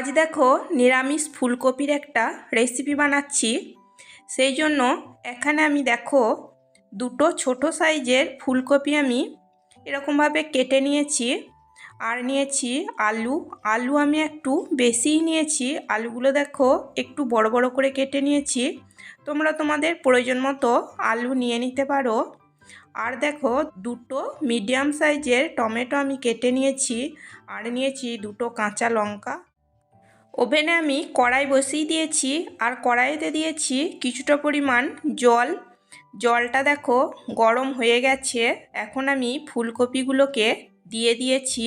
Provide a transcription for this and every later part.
আজ দেখো নিরামিষ ফুলকপির একটা রেসিপি বানাচ্ছি। সেই জন্য এখানে আমি দেখো দুটো ছোট সাইজের ফুলকপি আমি এরকমভাবে কেটে নিয়েছি। আর নিয়েছি আলু। আলু আমি একটু বেশিই নিয়েছি। আলুগুলো দেখো একটু বড় বড় করে কেটে নিয়েছি। তোমরা তোমাদের প্রয়োজন মতো আলু নিয়ে নিতে পারো। আর দেখো দুটো মিডিয়াম সাইজের টমেটো আমি কেটে নিয়েছি। আর নিয়েছি দুটো কাঁচা লঙ্কা। ওভেনে আমি কড়াই বসিয়ে দিয়েছি আর কড়াইতে দিয়েছি কিছুটা পরিমাণ জল। জলটা দেখো গরম হয়ে গেছে। এখন আমি ফুলকপিগুলোকে দিয়ে দিয়েছি।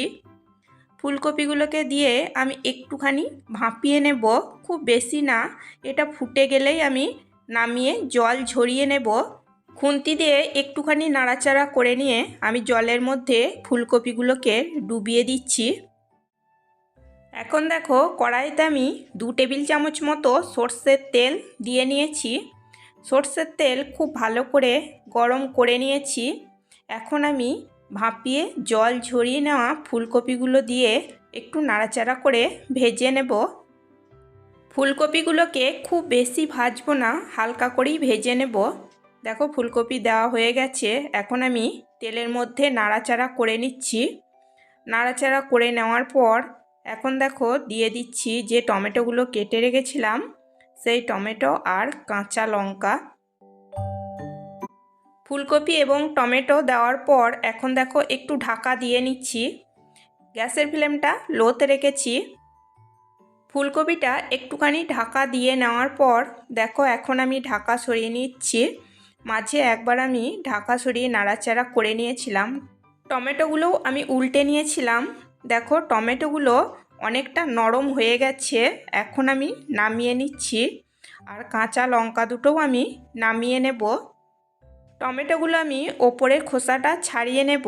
ফুলকপিগুলোকে দিয়ে আমি একটুখানি ভাপিয়ে নেব। খুব বেশি না, এটা ফুটে গেলেই আমি নামিয়ে জল ঝরিয়ে নেব। খুন্তি দিয়ে একটুখানি নাড়াচাড়া করে নিয়ে আমি জলের মধ্যে ফুলকপিগুলোকে ডুবিয়ে দিচ্ছি। এখন দেখো কড়াইতে আমি দু টেবিল চামচ মতো সর্ষের তেল দিয়ে নিয়েছি। সর্ষের তেল খুব ভালো করে গরম করে নিয়েছি। এখন আমি ভাপিয়ে জল ঝরিয়ে নেওয়া ফুলকপিগুলো দিয়ে একটু নাড়াচাড়া করে ভেজে নেব। ফুলকপিগুলোকে খুব বেশি ভাজবো না, হালকা করেই ভেজে নেব। দেখো ফুলকপি দেওয়া হয়ে গেছে, এখন আমি তেলের মধ্যে নাড়াচাড়া করে নিচ্ছি। নাড়াচাড়া করে নেওয়ার পর এখন দেখো দিয়ে দিচ্ছি যে টমেটোগুলো কেটে রেখেছিলাম, সেই টমেটো আর কাঁচা লঙ্কা। ফুলকপি এবং টমেটো দেওয়ার পর এখন দেখো একটু ঢাকা দিয়ে নিচ্ছি। গ্যাসের ফ্লেমটা লোতে রেখেছি। ফুলকপিটা একটুখানি ঢাকা দিয়ে নেওয়ার পর দেখো এখন আমি ঢাকা সরিয়ে নিচ্ছি। মাঝে একবার আমি ঢাকা সরিয়ে নাড়াচাড়া করে নিয়েছিলাম। টমেটোগুলোও আমি উল্টে নিয়েছিলাম। দেখো, টমেটোগুলো অনেকটা নরম হয়ে গেছে। এখন আমি নামিয়ে নিচ্ছি। আর কাঁচা লঙ্কা দুটোও আমি নামিয়ে নেব। টমেটোগুলো আমি ওপরের খোসাটা ছাড়িয়ে নেব।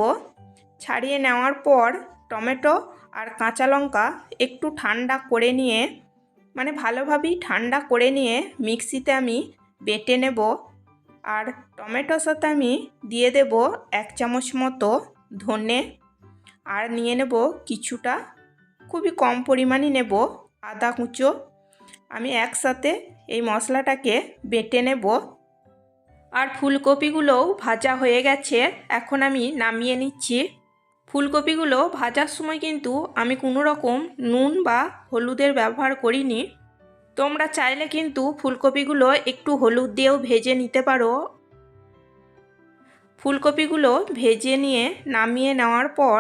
ছাড়িয়ে নেওয়ার পর টমেটো আর কাঁচা লঙ্কা একটু ঠান্ডা করে নিয়ে মানে ভালোভাবেই ঠান্ডা করে নিয়ে মিক্সিতে আমি বেটে নেব। আর টমেটোর সাথে আমি দিয়ে দেব এক চামচ মতো ধনে আর নিয়ে নেব কিছুটা, খুবই কম পরিমাণই নেব আদা কুঁচো। আমি একসাথে এই মশলাটাকে বেটে নেব। আর ফুলকপিগুলোও ভাজা হয়ে গেছে, এখন আমি নামিয়ে নিচ্ছি। ফুলকপিগুলো ভাজার সময় কিন্তু আমি কোনো রকম নুন বা হলুদের ব্যবহার করিনি। তোমরা চাইলে কিন্তু ফুলকপিগুলো একটু হলুদ দিয়েও ভেজে নিতে পারো। ফুলকপিগুলো ভেজে নিয়ে নামিয়ে নেওয়ার পর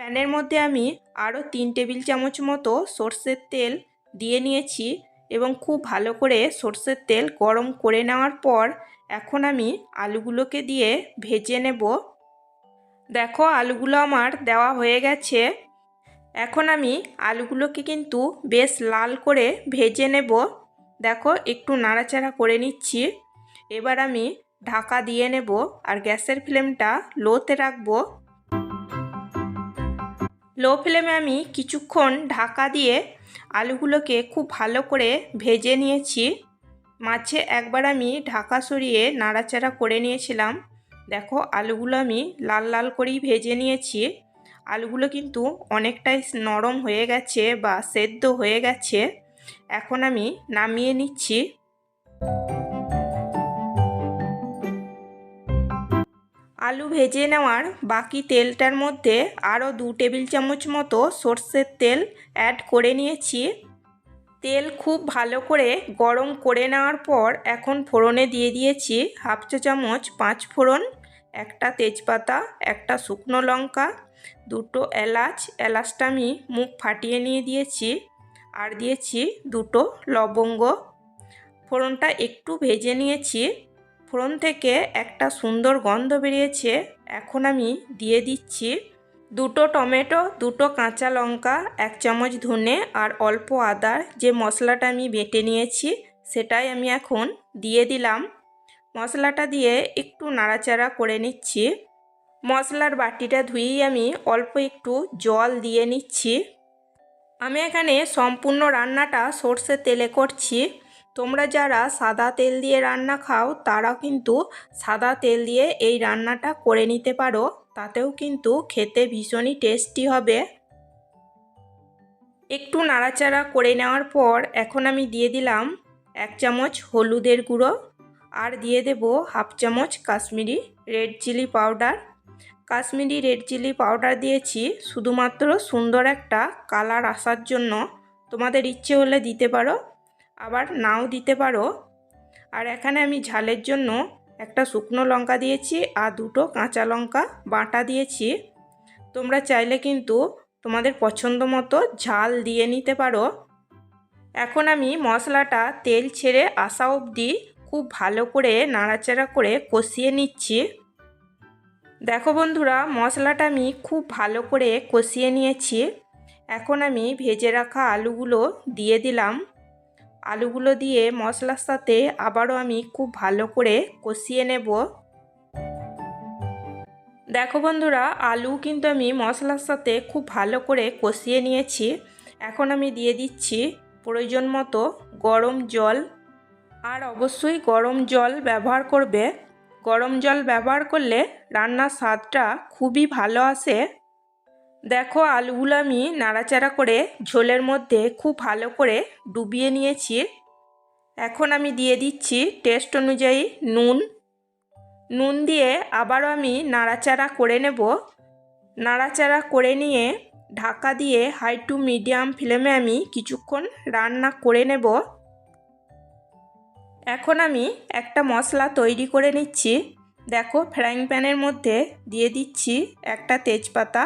প্যানের মধ্যে আমি আরও তিন টেবিল চামচ মতো সর্ষের তেল দিয়ে নিয়েছি এবং খুব ভালো করে সর্ষের তেল গরম করে নেওয়ার পর এখন আমি আলুগুলোকে দিয়ে ভেজে নেব। দেখো, আলুগুলো আমার দেওয়া হয়ে গেছে। এখন আমি আলুগুলোকে কিন্তু বেশ লাল করে ভেজে নেব। দেখো, একটু নাড়াচাড়া করে নিচ্ছি। এবার আমি ঢাকা দিয়ে নেব আর গ্যাসের ফ্লেমটা লোতে রাখব। লো ফ্লেমে আমি কিছুক্ষণ ঢাকা দিয়ে আলুগুলোকে খুব ভালো করে ভেজে নিয়েছি। মাঝে একবার আমি ঢাকা সরিয়ে নাড়াচাড়া করে নিয়েছিলাম। দেখো, আলুগুলো আমি লাল লাল করেই ভেজে নিয়েছি। আলুগুলো কিন্তু অনেকটাই নরম হয়ে গেছে বা সেদ্ধ হয়ে গেছে। এখন আমি নামিয়ে নিচ্ছি। আলু ভেজে নেওয়ার বাকি তেলটার মধ্যে আরও দু টেবিল চামচ মতো সর্ষের তেল অ্যাড করে নিয়েছি। তেল খুব ভালো করে গরম করে নেওয়ার পর এখন ফোড়নে দিয়ে দিয়েছি হাফ চা চামচ পাঁচ ফোড়ন, একটা তেজপাতা, একটা শুকনো লঙ্কা, দুটো এলাচ, এলাচটা আমি মুখ ফাটিয়ে নিয়ে দিয়েছি আর দিয়েছি দুটো লবঙ্গ। ফোড়নটা একটু ভেজে নিয়েছি। ফোড়ন থেকে একটা সুন্দর গন্ধ বেরিয়েছে। এখন আমি দিয়ে দিচ্ছি দুটো টমেটো, দুটো কাঁচা লঙ্কা, এক চামচ ধনে আর অল্প আদার যে মশলাটা আমি বেটে নিয়েছি সেটাই আমি এখন দিয়ে দিলাম। মশলাটা দিয়ে একটু নাড়াচাড়া করে নিচ্ছি। মশলার বাটিটা ধুয়েই আমি অল্প একটু জল দিয়ে নিচ্ছি। আমি এখানে সম্পূর্ণ রান্নাটা সর্ষের তেলে করছি। তোমরা যারা সাদা তেল দিয়ে রান্না খাও, তারাও কিন্তু সাদা তেল দিয়ে এই রান্নাটা করে নিতে পারো। তাতেও কিন্তু খেতে ভীষণই টেস্টি হবে। একটু নাড়াচাড়া করে নেওয়ার পর এখন আমি দিয়ে দিলাম এক চামচ হলুদের গুঁড়ো আর দিয়ে দেব হাফ চামচ Kashmiri red chilli powder. Kashmiri red chilli powder দিয়েছি শুধুমাত্র সুন্দর একটা কালার আসার জন্য। তোমাদের ইচ্ছে হলে দিতে পারো। আবার নাও দিতে পারো। আর এখানে আমি ঝালের জন্য একটা শুকনো লঙ্কা দিয়েছি আর দুটো কাঁচা লঙ্কা বাটা দিয়েছি। তোমরা চাইলে কিন্তু তোমাদের পছন্দ মতো ঝাল দিয়ে নিতে পারো। এখন আমি মশলাটা তেল ছেড়ে আসা অবধি খুব ভালো করে নাড়াচাড়া করে কষিয়ে নিচ্ছি। দেখো বন্ধুরা, মশলাটা আমি খুব ভালো করে কষিয়ে নিয়েছি। এখন আমি ভেজে রাখা আলুগুলো দিয়ে দিলাম। আলুগুলো দিয়ে মশলার সাথে আবারও আমি খুব ভালো করে কষিয়ে নেব। দেখো বন্ধুরা, আলু কিন্তু আমি মশলার সাথে খুব ভালো করে কষিয়ে নিয়েছি। এখন আমি দিয়ে দিচ্ছি প্রয়োজন মতো গরম জল। আর অবশ্যই গরম জল ব্যবহার করবে। গরম জল ব্যবহার করলে রান্নার স্বাদটা খুবই ভালো আসে। দেখো আলুগুলো আমি নাড়াচাড়া করে ঝোলের মধ্যে খুব ভালো করে ডুবিয়ে নিয়েছি। এখন আমি দিয়ে দিচ্ছি টেস্ট অনুযায়ী নুন। নুন দিয়ে আবারও আমি নাড়াচাড়া করে নেব। নাড়াচাড়া করে নিয়ে ঢাকা দিয়ে হাই টু মিডিয়াম ফ্লেমে আমি কিছুক্ষণ রান্না করে নেব। এখন আমি একটা মশলা তৈরি করে নিচ্ছি। দেখো ফ্রাইং প্যানের মধ্যে দিয়ে দিচ্ছি একটা তেজপাতা।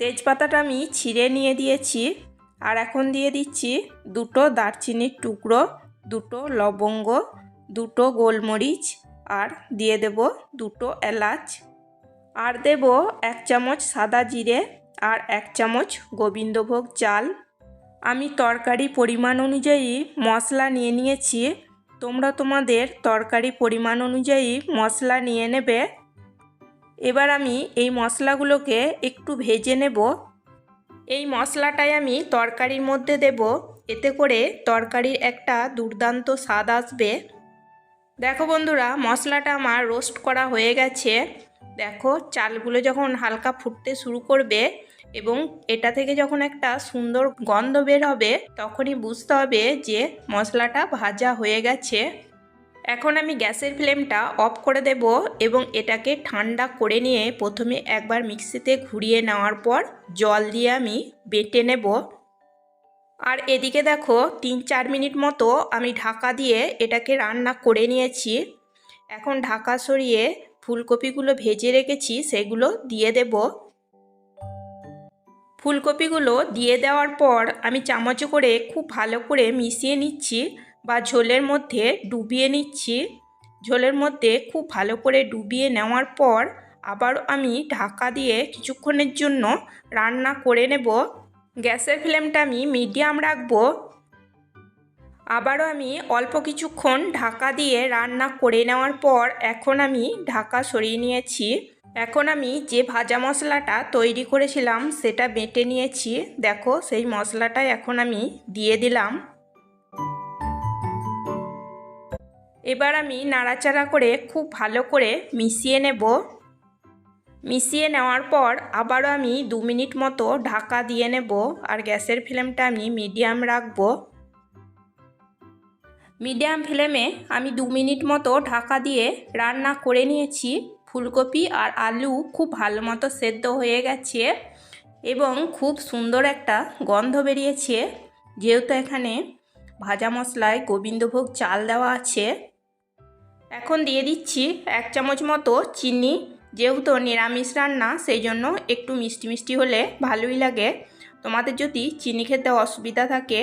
তেজপাতাটা আমি ছিঁড়ে নিয়ে দিয়েছি আর এখন দিয়ে দিচ্ছি দুটো দারচিনির টুকরো, দুটো লবঙ্গ, দুটো গোলমরিচ আর দিয়ে দেব দুটো এলাচ। আর দেব এক চামচ সাদা জিরে আর এক চামচ গোবিন্দভোগ চাল। আমি তরকারি পরিমাণ অনুযায়ী মশলা নিয়ে নিয়েছি। তোমরা তোমাদের তরকারি পরিমাণ অনুযায়ী মশলা নিয়ে নেবে। এবার আমি এই মশলাগুলোকে একটু ভেজে নেব। এই মশলাটাই আমি তরকারির মধ্যে দেব। এতে করে তরকারির একটা দুর্দান্ত স্বাদ আসবে। দেখো বন্ধুরা, মশলাটা আমার রোস্ট করা হয়ে গেছে। দেখো, চালগুলো যখন হালকা ফুটতে শুরু করবে এবং এটা থেকে যখন একটা সুন্দর গন্ধ বের হবে, তখনই বুঝতে হবে যে মশলাটা ভাজা হয়ে গেছে। এখন আমি গ্যাসের ফ্লেমটা অফ করে দেব এবং এটাকে ঠান্ডা করে নিয়ে প্রথমে একবার মিক্সিতে ঘুরিয়ে নেওয়ার পর জল দিয়ে আমি বেটে নেব। আর এদিকে দেখো, তিন চার মিনিট মতো আমি ঢাকা দিয়ে এটাকে রান্না করে নিয়েছি। এখন ঢাকা সরিয়ে ফুলকপিগুলো ভেজে রেখেছি, সেগুলো দিয়ে দেব। ফুলকপিগুলো দিয়ে দেওয়ার পর আমি চামচ করে খুব ভালো করে মিশিয়ে নিচ্ছি। বা ঝোলের মধ্যে ডুবিয়ে নিচ্ছি। ঝোলের মধ্যে খুব ভালো করে ডুবিয়ে নেওয়ার পর আবার আমি ঢাকা দিয়ে কিছুক্ষণের জন্য রান্না করে নেব। গ্যাসের ফ্লেমটা আমি মিডিয়াম রাখব। আবারও আমি অল্প কিছুক্ষণ ঢাকা দিয়ে রান্না করে নেওয়ার পর এখন আমি ঢাকা সরিয়ে নিয়েছি। এখন আমি যে ভাজা মশলাটা তৈরি করেছিলাম সেটা বেটে নিয়েছি। দেখো সেই মশলাটাই এখন আমি দিয়ে দিলাম। এবার আমি নাড়াচাড়া করে খুব ভালো করে মিশিয়ে নেব। মিশিয়ে নেওয়ার পর আবারও আমি দু মিনিট মতো ঢাকা দিয়ে নেব আর গ্যাসের ফ্লেমটা আমি মিডিয়াম রাখব। মিডিয়াম ফ্লেমে আমি দু মিনিট মতো ঢাকা দিয়ে রান্না করে নিয়েছি। ফুলকপি আর আলু খুব ভালো মতো সেদ্ধ হয়ে গেছে এবং খুব সুন্দর একটা গন্ধ বেরিয়েছে। যেহেতু এখানে ভাজা মশলায় গোবিন্দভোগ চাল দেওয়া আছে এখন দিয়ে দিচ্ছি এক চামচ মতো চিনি। যেহেতু নিরামিষ রান্না সেই জন্য একটু মিষ্টি মিষ্টি হলে ভালোই লাগে। তোমাদের যদি চিনি খেতে অসুবিধা থাকে,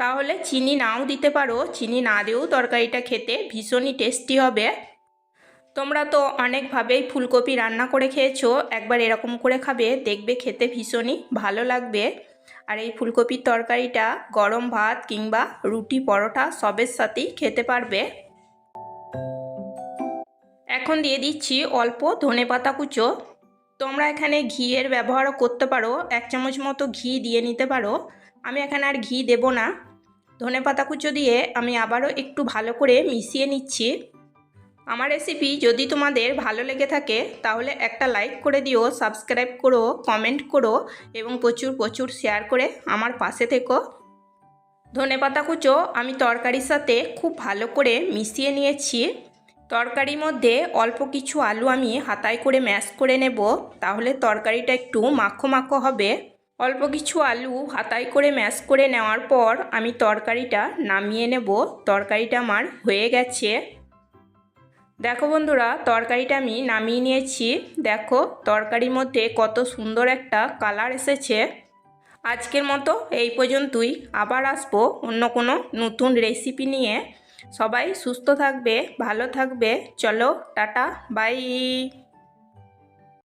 তাহলে চিনি নাও দিতে পারো। চিনি না দিয়েও তরকারিটা খেতে ভীষণই টেস্টি হবে। তোমরা তো অনেকভাবেই ফুলকপি রান্না করে খেয়েছো, একবার এরকম করে খাবে, দেখবে খেতে ভীষণই ভালো লাগবে। আর এই ফুলকপির তরকারিটা গরম ভাত কিংবা রুটি, পরোটা সবের সাথেই খেতে পারবে। এখন দিয়ে দিচ্ছি অল্প ধনে পাতা কুচো। তোমরা এখানে ঘিয়ের ব্যবহারও করতে পারো, এক চামচ মতো ঘি দিয়ে নিতে পারো। আমি এখানে আর ঘি দেব না। ধনে পাতা কুচো দিয়ে আমি আবারও একটু ভালো করে মিশিয়ে নিচ্ছি। আমার রেসিপি যদি তোমাদের ভালো লেগে থাকে, তাহলে একটা লাইক করে দিও সাবস্ক্রাইব করো কমেন্ট করো এবং প্রচুর প্রচুর শেয়ার করে আমার পাশে থেকো। ধনেপাতা কুচো আমি তরকারির সাথে খুব ভালো করে মিশিয়ে নিয়েছি। তরকারির মধ্যে অল্প কিছু আলু আমি হাতায় করে ম্যাশ করে নেব, তাহলে তরকারিটা একটু মাখো মাখো হবে। অল্প কিছু আলু হাতায় করে ম্যাশ করে নেওয়ার পর আমি তরকারিটা নামিয়ে নেব। তরকারিটা আমার হয়ে গেছে। দেখো বন্ধুরা, তরকারিটা আমি নামিয়ে নিয়েছি। দেখো, তরকারির মধ্যে কত সুন্দর একটা কালার এসেছে। আজকের মতো এই পর্যন্তই। আবার আসব অন্য কোনো নতুন রেসিপি নিয়ে। সবাই সুস্থ থাকবে ভালো থাকবে। চলো টাটা বাই।